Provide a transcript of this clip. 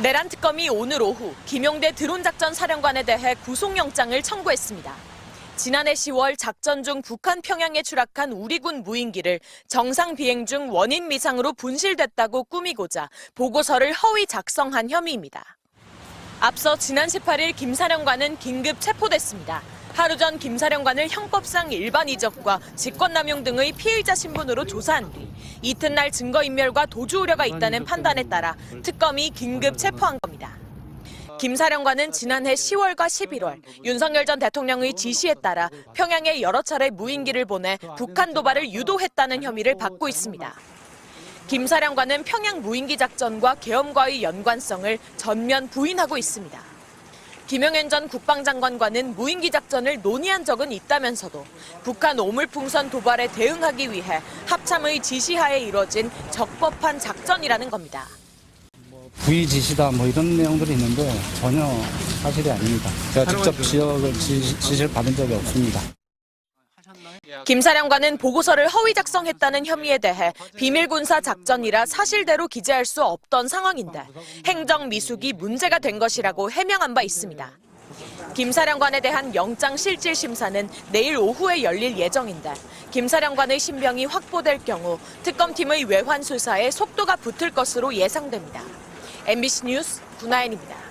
내란 특검이 오늘 오후 김용대 드론 작전 사령관에 대해 구속영장을 청구했습니다. 지난해 10월 작전 중 북한 평양에 추락한 우리군 무인기를 정상 비행 중 원인 미상으로 분실됐다고 꾸미고자 보고서를 허위 작성한 혐의입니다. 앞서 지난 18일 김 사령관은 긴급 체포됐습니다. 하루 전 김 사령관을 형법상 일반 이적과 직권남용 등의 피의자 신분으로 조사한 뒤 이튿날 증거인멸과 도주 우려가 있다는 판단에 따라 특검이 긴급 체포한 겁니다. 김 사령관은 지난해 10월과 11월 윤석열 전 대통령의 지시에 따라 평양에 여러 차례 무인기를 보내 북한 도발을 유도했다는 혐의를 받고 있습니다. 김 사령관은 평양 무인기 작전과 계엄과의 연관성을 전면 부인하고 있습니다. 김영현 전 국방장관과는 무인기 작전을 논의한 적은 있다면서도 북한 오물풍선 도발에 대응하기 위해 합참의 지시하에 이뤄진 적법한 작전이라는 겁니다. 부의 지시다 뭐 이런 내용들이 있는데 전혀 사실이 아닙니다. 제가 직접 지역을 지, 지시를 받은 적이 없습니다. 김 사령관은 보고서를 허위 작성했다는 혐의에 대해 비밀군사 작전이라 사실대로 기재할 수 없던 상황인데 행정 미숙이 문제가 된 것이라고 해명한 바 있습니다. 김 사령관에 대한 영장 실질 심사는 내일 오후에 열릴 예정인데 김 사령관의 신병이 확보될 경우 특검팀의 외환 수사에 속도가 붙을 것으로 예상됩니다. MBC 뉴스 구나연입니다.